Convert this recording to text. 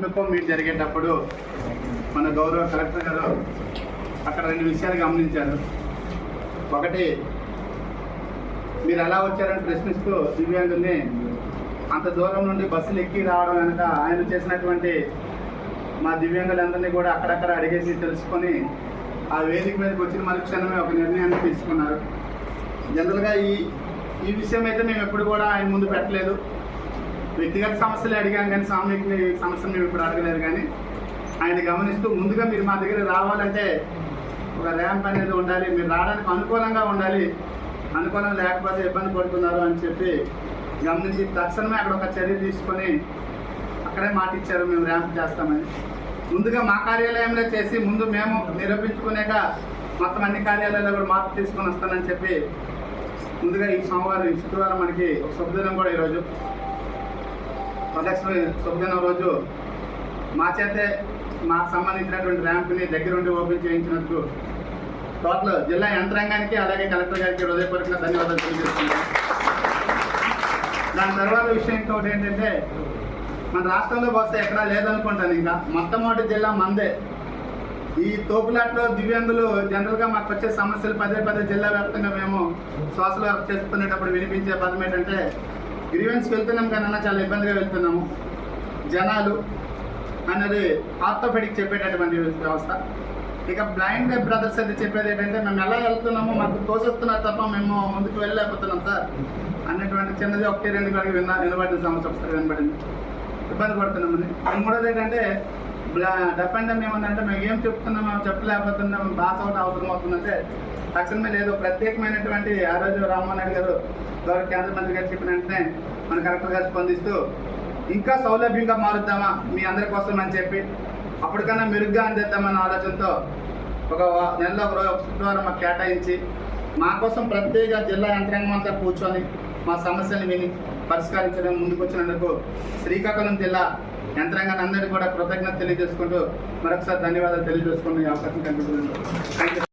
ఆత్మకం meet జరిగేటప్పుడు మన గౌరవ కలెక్టర్ గారు అక్కడ రెండు విషయాలు గమనించారు. ఒకటి మీరు ఎలా వచ్చారని ప్రశ్నిస్తూ దివ్యాంగుల్ని అంత దూరం నుండి బస్సులు ఎక్కి రావడం వెనుక ఆయన చేసినటువంటి మా దివ్యాంగులందరినీ కూడా అక్కడక్కడ అడిగేసి తెలుసుకొని ఆ వేదిక మీదకి వచ్చిన మరుక్షణమే ఒక నిర్ణయాన్ని తీసుకున్నారు. జనరల్గా ఈ ఈ విషయం అయితే మేము ఎప్పుడు కూడా ఆయన ముందు పెట్టలేదు. వ్యక్తిగత సమస్యలు అడిగాం కానీ సామూహిక సమస్యలు మేము ఇప్పుడు అడగలేదు కానీ ఆయన గమనిస్తూ ముందుగా మీరు మా దగ్గర రావాలంటే ఒక ర్యాంప్ అనేది ఉండాలి. మీరు రావడానికి అనుకూలంగా ఉండాలి. అనుకూలం లేకపోతే ఇబ్బంది పడుతున్నారు అని చెప్పి గమనించి తక్షణమే అక్కడ ఒక చర్య తీసుకొని అక్కడే మాట ఇచ్చారు. మేము ర్యాంప్ చేస్తామని. ముందుగా మా కార్యాలయంలో చేసి ముందు మేము నిరూపించుకునేక మొత్తం అన్ని కార్యాలయాల్లో కూడా మార్పు తీసుకొని వస్తానని చెప్పి ముందుగా ఈ సోమవారం ఈ శుక్రవారం మనకి ఒక శుభదినం కూడా ఈరోజు. వరలక్ష్మి శుభదినం రోజు మా చేతే మాకు సంబంధించినటువంటి ర్యాంప్ని దగ్గరుండి ఓపెన్ చేయించినందుకు టోటల్ జిల్లా యంత్రాంగానికి అలాగే కలెక్టర్ గారికి హృదయపూర్వక ధన్యవాదాలు తెలియజేస్తున్నాం దాని తర్వాత విషయం ఇంకొకటి ఏంటంటే మన రాష్ట్రంలో వస్తే ఎక్కడా లేదనుకుంటాను ఇంకా. మొట్టమొదటి జిల్లా మందే. ఈ తోపులాట్లో దివ్యాంగులు జనరల్గా మాకు వచ్చే సమస్యలు పదే పదే జిల్లా వ్యాప్తంగా మేము సోషల్ వర్క్ చేస్తున్నప్పుడు వినిపించే పదం ఏంటంటే గ్రీవెన్స్కి వెళ్తున్నాం కానీ అన్న చాలా ఇబ్బందిగా వెళ్తున్నాము. జనాలు అన్నది ఆర్థోపెడిక్ చెప్పేటటువంటి వ్యవస్థ. ఇక బ్లైండ్ బ్రదర్స్ అయితే చెప్పేది ఏంటంటే మేము ఎలా వెళ్తున్నామో మాకు తోసేస్తున్నారు తప్ప మేము ముందుకు వెళ్ళలేకపోతున్నాం సార్ అన్నటువంటి చిన్నది ఒకటి రెండు కాడికి విన్నా వినబడిన సమస్య ఒకసారి వినబడింది ఇబ్బంది పడుతున్నామని మూడోది ఏంటంటే డెఫ్ అండ్ ఏమందంటే మేము ఏం చెప్తున్నాం చెప్పలేకపోతున్నాం బాస్ అవుట్ అవసరం అవుతుందంటే తక్షణమే లేదు. ప్రత్యేకమైనటువంటి ఆ రోజు రామ్మోహన్ రెడ్డి గారు గౌరవ కేంద్ర మంత్రి గారు చెప్పిన వెంటనే మన కలెక్టర్ గారు స్పందిస్తూ ఇంకా సౌలభ్యంగా మారుద్దామా? మీ అందరి కోసం అని చెప్పి అప్పటికన్నా మెరుగ్గా అందిద్దామన్న ఆలోచనతో ఒక నెలలో ఒక రోజు ఒక శుక్రవారం మాకు కేటాయించి మా కోసం ప్రత్యేక జిల్లా యంత్రాంగం అంతా కూర్చొని మా సమస్యలు విని పరిష్కరించడం ముందుకొచ్చినందుకు శ్రీకాకుళం జిల్లా యంత్రాంగాన్ని అందరికీ కూడా కృతజ్ఞత తెలియజేసుకుంటూ మరొకసారి ధన్యవాదాలు తెలియజేసుకునే అవకాశం కనిపిస్తుంది థ్యాంక్ యూ